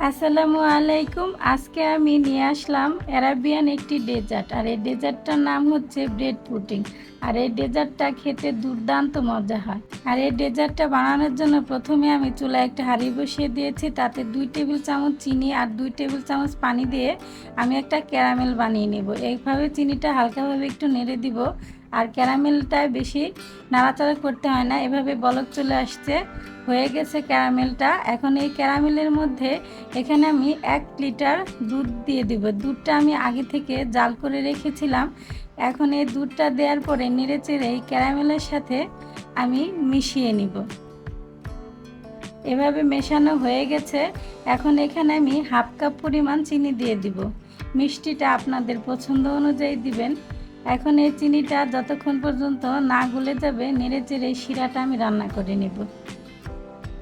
আসসালামু আলাইকুম। আজকে আমি নিয়ে আসলাম অ্যারাবিয়ান একটি ডেজার্ট। আর এই ডেজার্টটার নাম হচ্ছে ব্রেড পুডিং। আর এই ডেজার্টটা খেতে দুর্দান্ত মজা হয়। আর এই ডেজার্টটা বানানোর জন্য প্রথমে আমি চুলায় একটা হাঁড়ি বসিয়ে দিয়েছি। তাতে দুই টেবিল চামচ চিনি আর দুই টেবিল চামচ পানি দিয়ে আমি একটা ক্যারামেল বানিয়ে নেব। এইভাবে চিনিটা হালকাভাবে একটু নেড়ে দিব। আর ক্যারামেলটায় বেশি নাড়াচাড়া করতে হয় না। এভাবে বলক চলে আসছে। হয়ে গেছে ক্যারামেলটা। এখন এই ক্যারামেলের মধ্যে এখানে আমি এক লিটার দুধ দিয়ে দিব। দুধটা আমি আগে থেকে জাল করে রেখেছিলাম। এখন এই দুধটা দেওয়ার পরে নেড়ে চেড়ে এই ক্যারামেলের সাথে আমি মিশিয়ে নিব। এভাবে মেশানো হয়ে গেছে। এখন এখানে আমি হাফ কাপ পরিমাণ চিনি দিয়ে দিব। মিষ্টিটা আপনাদের পছন্দ অনুযায়ী দিবেন। এখন এই চিনিটা যতক্ষণ পর্যন্ত না গুলে যাবে, নেড়ে চেড়ে শিরাটা আমি রান্না করে নেব।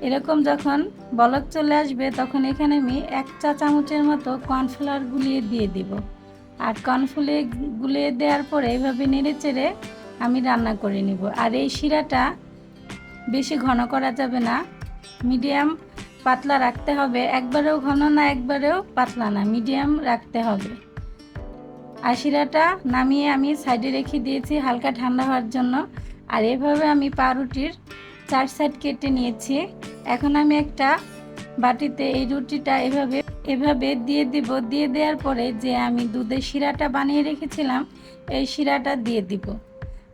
এরকম যখন বলক চলে আসবে, তখন এখানে আমি এক চা চামচের মতো কর্নফ্লাওয়ার গুলিয়ে দিয়ে দিব। আর কর্নফ্লাওয়ার গুলিয়ে দেওয়ার পরে এইভাবে নেড়ে চেড়ে আমি রান্না করে নিব। আর এই শিরাটা বেশি ঘন করা যাবে না, মিডিয়াম পাতলা রাখতে হবে। একবারেও ঘন না, একবারেও পাতলা না, মিডিয়াম রাখতে হবে। আর শিরাটা নামিয়ে আমি সাইডে রেখে দিয়েছি, হালকা ঠান্ডা হওয়ার জন্য। আর এভাবে আমি পাউরুটির চার সাইড কেটে নিয়েছি। এখন আমি একটা বাটিতে এই রুটিটা এভাবে এভাবে দিয়ে দিব। দিয়ে দেওয়ার পরে যে আমি দুধের শিরাটা বানিয়ে রেখেছিলাম, এই শিরাটা দিয়ে দিব।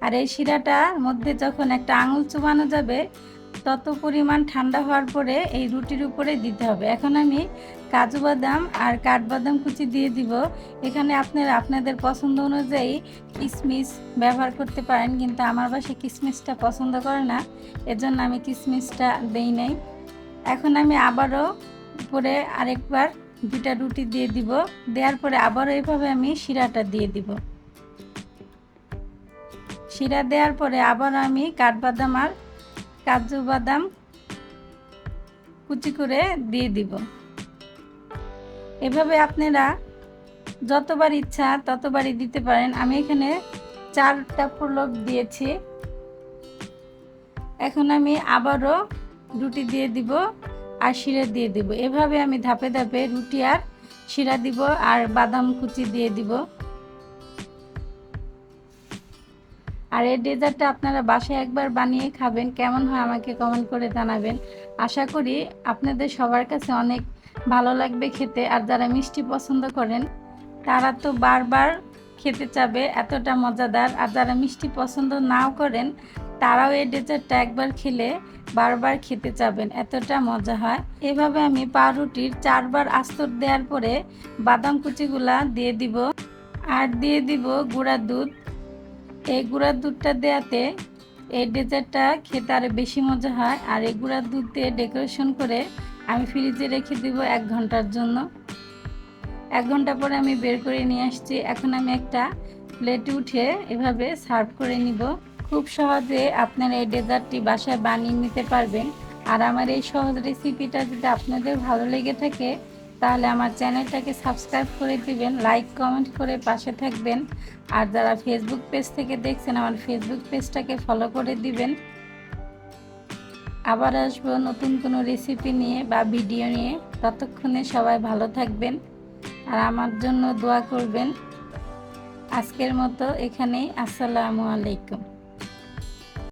আর এই শিরাটার মধ্যে যখন একটা আঙুল চুবানো যাবে তত পরিমাণ ঠান্ডা হওয়ার পরে এই রুটির উপরে দিতে হবে। এখন আমি কাজু বাদাম আর কাঠবাদাম কুচি দিয়ে দিব। এখানে আপনারা, আপনাদের পছন্দ অনুযায়ী কিশমিশ ব্যবহার করতে পারেন, কিন্তু আমার বাসায় কিশমিশটা পছন্দ করে না। এজন্য আমি কিশমিশটা দেই নাই। এখন আমি আবারও উপরে আরেকবার দুটা রুটি দিয়ে দিব। দেওয়ার পরে আবারও এইভাবে আমি শিরাটা দিয়ে দিব। শিরা দেওয়ার পরে আবার আমি কাঠবাদাম আর কাজু বাদাম কুচি করে দিয়ে দিব। এভাবে আপনারা যতবার ইচ্ছা ততবারই দিতে পারেন। আমি এখানে চারটা প্রলোভ দিয়েছি। এখন আমি আবারও রুটি দিয়ে দিব আর শিরা দিয়ে দিব। এভাবে আমি ধাপে ধাপে রুটি আর শিরা দিব আর বাদাম কুচি দিয়ে দিব। আর এই ডেজার্টটা আপনারা বাসায় একবার বানিয়ে খাবেন। কেমন হয় আমাকে কমেন্ট করে জানাবেন। আশা করি আপনাদের সবার কাছে অনেক ভালো লাগবে খেতে। আর যারা মিষ্টি পছন্দ করেন, তারা তো বারবার খেতে চাবে, এতটা মজাদার। আর যারা মিষ্টি পছন্দ নাও করেন, তারাও এই ডেজার্টটা একবার খেলে বারবার খেতে চাবেন। এতটা মজা হয়। এভাবে আমি পাউরুটির চারবার আস্তর দেওয়ার পরে বাদাম কুচিগুলা দিয়ে দিব। আর দিয়ে দিব গুঁড়া দুধ। এই গুঁড়ার দুধটা দেওয়াতে এই ডেজার্টটা খেতে আরও বেশি মজা হয়। আর এই গুঁড়ার দুধ দিয়ে ডেকোরেশন করে আমি ফ্রিজে রেখে দিব এক ঘণ্টার জন্য। এক ঘণ্টা পরে আমি বের করে নিয়ে আসছি। এখন আমি একটা প্লেটে উঠে এভাবে সার্ভ করে নিব। খুব সহজে আপনারা এই ডেজার্টটি বাসায় বানিয়ে নিতে পারবেন। আর আমার এই সহজ রেসিপিটা যদি আপনাদের ভালো লেগে থাকে তাহলে আমার চ্যানেলটাকে সাবস্ক্রাইব করে দিবেন, লাইক, কমেন্ট করে পাশে থাকবেন। আর যারা ফেসবুক পেজ থেকে দেখছেন, আমার ফেসবুক পেজটাকে ফলো করে দিবেন। আবার আসব নতুন কোনো রেসিপি নিয়ে বা ভিডিও নিয়ে। ততক্ষণে সবাই ভালো থাকবেন আর আমার জন্য দোয়া করবেন। আজকের মতো এখানেই, আসসালামু আলাইকুম।